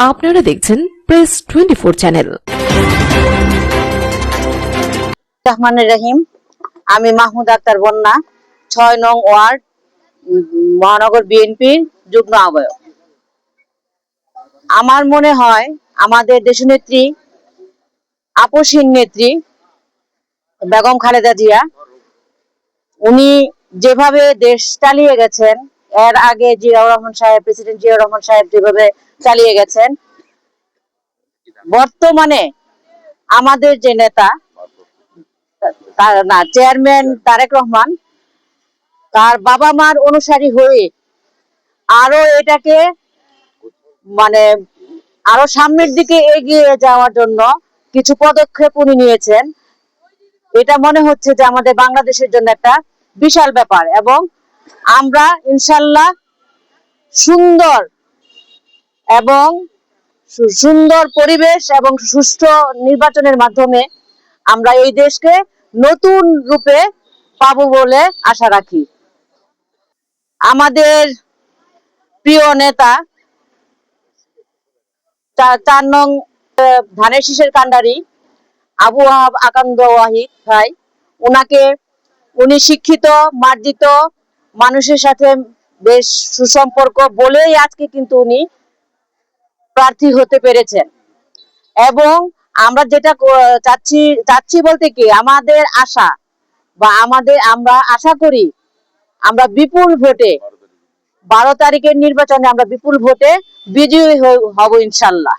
আপনারা দেখছেন press twenty four channel Rahman Rahim, আমি মাহমুদ আক্তার বন্যা, ছয় নং ওয়ার্ড, মহানগর বিএনপির যুগ্ম আহ্বায়ক। আমার মনে হয়, আমাদের দেশনেত্রী আপসীন নেত্রী, বেগম খালেদা জিয়া, উনি যেভাবে দেশ চালিয়ে গেছেন এর আগে জিয়াউর রহমান সাহেব, প্রেসিডেন্ট জিয়াউর রহমান সাহেব যেভাবে চালিয়ে গেছেন, বর্তমানে আমাদের যে নেতা না, চেয়ারম্যান তারেক রহমান, তার বাবা মার অনুসারী হয়ে আরও এটাকে মানে আরও সামনের দিকে এগিয়ে যাওয়ার জন্য কিছু পদক্ষেপ উনি নিয়েছেন। এটা মনে হচ্ছে যে আমাদের বাংলাদেশের জন্য একটা বিশাল ব্যাপার এবং আমরা ইনশাল্লাহ সুন্দর এবং সুন্দর পরিবেশ এবং সুষ্ঠু নির্বাচনের মাধ্যমে আমরা এই দেশকে নতুন রূপে পাবো বলে আশা রাখি। আমাদের প্রিয় নেতা চার নং ধানের শীষের কান্ডারি আবু আকান্দ ওয়াহিদ ভাই ওনাকে উনি শিক্ষিত, মার্জিত মানুষের সাথে বেশ সুসম্পর্ক বলেই আজকে কিন্তু উনি প্রার্থী হতে পেরেছেন। এবং আমরা যেটা চাচ্ছি চাচ্ছি বলতে কি, আমাদের আশা বা আমাদের, আমরা আশা করি আমরা বিপুল ভোটে বারো তারিখের নির্বাচনে আমরা বিপুল ভোটে বিজয়ী হব ইনশাল্লাহ।